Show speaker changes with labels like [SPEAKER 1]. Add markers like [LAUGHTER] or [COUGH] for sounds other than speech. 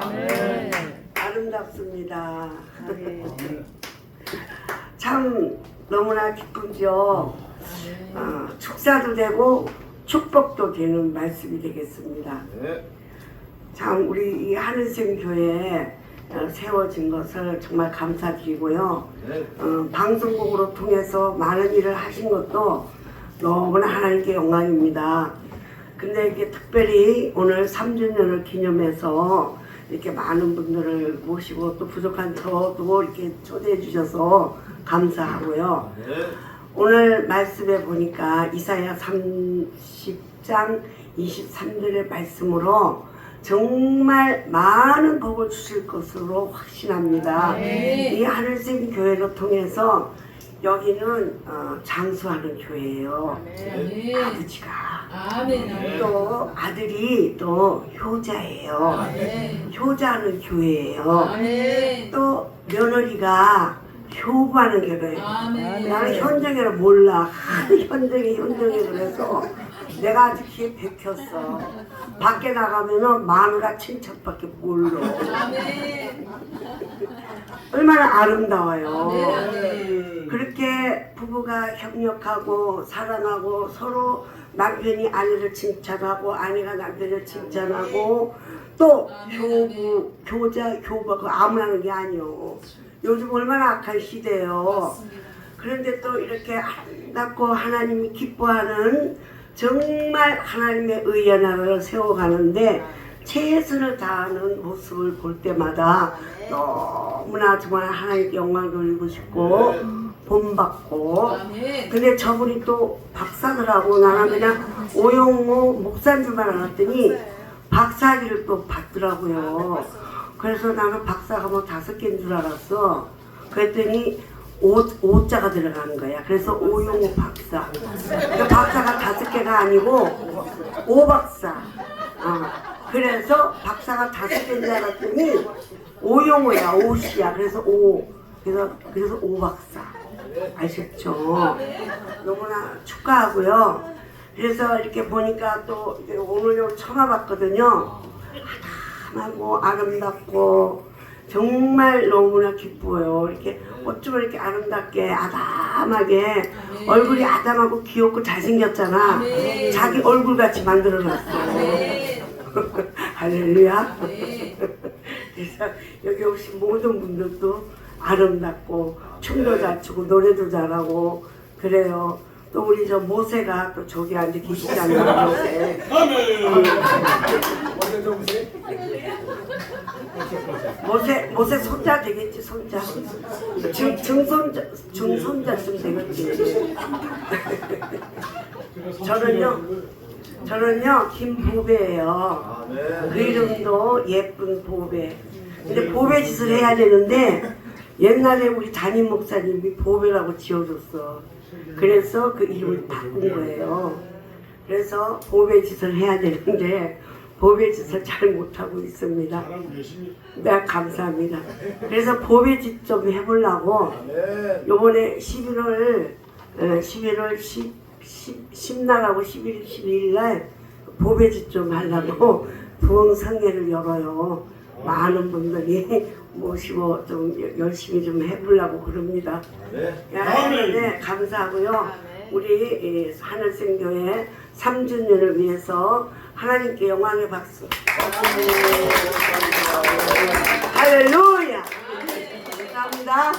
[SPEAKER 1] 아멘.
[SPEAKER 2] 아름답습니다.
[SPEAKER 1] 아멘.
[SPEAKER 2] 참 너무나 기쁘죠. 어, 축사도 되고 축복도 되는 말씀이 되겠습니다.
[SPEAKER 3] 네.
[SPEAKER 2] 참 우리 이 하늘생 교회에 어, 세워진 것을 정말 감사드리고요.
[SPEAKER 3] 네.
[SPEAKER 2] 어, 방송국으로 통해서 많은 일을 하신 것도 너무나 하나님께 영광입니다. 근데 이게 특별히 오늘 3주년을 기념해서 이렇게 많은 분들을 모시고 또 부족한 저도 이렇게 초대해 주셔서 감사하고요.
[SPEAKER 3] 네.
[SPEAKER 2] 오늘 말씀에 보니까 이사야 30장 23절의 말씀으로 정말 많은 복을 주실 것으로 확신합니다.
[SPEAKER 1] 네.
[SPEAKER 2] 이 하늘생 교회를 통해서 여기는 어, 장수하는 교회예요.
[SPEAKER 1] 아멘.
[SPEAKER 2] 아버지가
[SPEAKER 1] 아멘. 아멘.
[SPEAKER 2] 또 아들이 또 효자예요.
[SPEAKER 1] 아멘.
[SPEAKER 2] 효자하는 교회예요.
[SPEAKER 1] 아멘.
[SPEAKER 2] 또 며느리가 효부하는 교회예요.
[SPEAKER 1] 아멘.
[SPEAKER 2] 나는 현정이를 몰라. 하도 현정이 현정이 그래서 내가 아직 귀에 백혔어. 밖에 나가면은 마누라 친척밖에 몰라.
[SPEAKER 1] 아멘.
[SPEAKER 2] 얼마나 아름다워요.
[SPEAKER 1] 아멘.
[SPEAKER 2] 그렇게 부부가 협력하고 사랑하고 서로 남편이 아내를 칭찬하고 아내가 남편을 칭찬하고 또 교부, 교자, 교부 그 아무나 하는 게 아니요. 요즘 얼마나 악한 시대예요. 그런데 또 이렇게 아름답고 하나님이 기뻐하는 정말 하나님의 의의 나라를 세워가는데 최선을 다하는 모습을 볼 때마다 너무나 정말 하나님께 영광 돌리고 싶고 본받고. 근데 저분이 또 박사더라고 나는 그냥 오용호 목사인 줄만 알았더니 박사기를 또 받더라고요. 그래서 나는 박사가 뭐 다섯 개인 줄 알았어. 그랬더니 오, 오자가 들어가는 거야. 그래서 오용호 박사. 그 박사가 다섯 개가 아니고 오박사. 어. 그래서 박사가 다섯 개인 줄 알았더니 오용호야 오씨야. 그래서 오. 그래서 그래서 오박사 아셨죠? 너무나 축하하고요. 그래서 이렇게 보니까 또 오늘 요 처음 와봤거든요. 아담하고 아름답고 정말 너무나 기뻐요. 이렇게 어쩌면 이렇게 아름답게 아담하게 얼굴이 아담하고 귀엽고 잘생겼잖아. 자기 얼굴 같이 만들어놨어.
[SPEAKER 1] 아멘. [LAUGHS]
[SPEAKER 2] 할렐루야.
[SPEAKER 1] 네. [LAUGHS]
[SPEAKER 2] 그래서 여기 오신 모든 분들도 아름답고 춤도 잘 추고 노래도 잘하고 그래요. 또 우리 저 모세가 또 저기 앉아 계시잖아요. 모세.
[SPEAKER 3] 어제 좀 보세요.
[SPEAKER 2] 모세 모세 손자 되겠지 손자. 증 증손자 증손자쯤 되겠지. 저는요 저는요 김보배예요.
[SPEAKER 3] 아,
[SPEAKER 2] 그
[SPEAKER 3] 네.
[SPEAKER 2] 이름도 예쁜 보배. 근데 보배 짓을 해야 되는데 옛날에 우리 담임 목사님이 보배라고 지어줬어. 그래서 그 이름을 바꾼 거예요. 그래서 보배 짓을 해야 되는데 보배 짓을 잘 못하고 있습니다. 네, 감사합니다. 그래서 보배 짓 좀 해보려고
[SPEAKER 3] 네.
[SPEAKER 2] 요번에 11월 어, 11월 10, 10, 10날하고 11일 12일 날 보배 짓 좀 하려고 부흥 성회를 열어요. 많은 분들이 모시고 좀 열심히 좀 해보려고 그럽니다.
[SPEAKER 3] 네.
[SPEAKER 2] 야, 네, 감사하고요. 우리 이 하늘생교회 3주년을 위해서 하나님께 영광의 박수. 할렐루야. 감사합니다.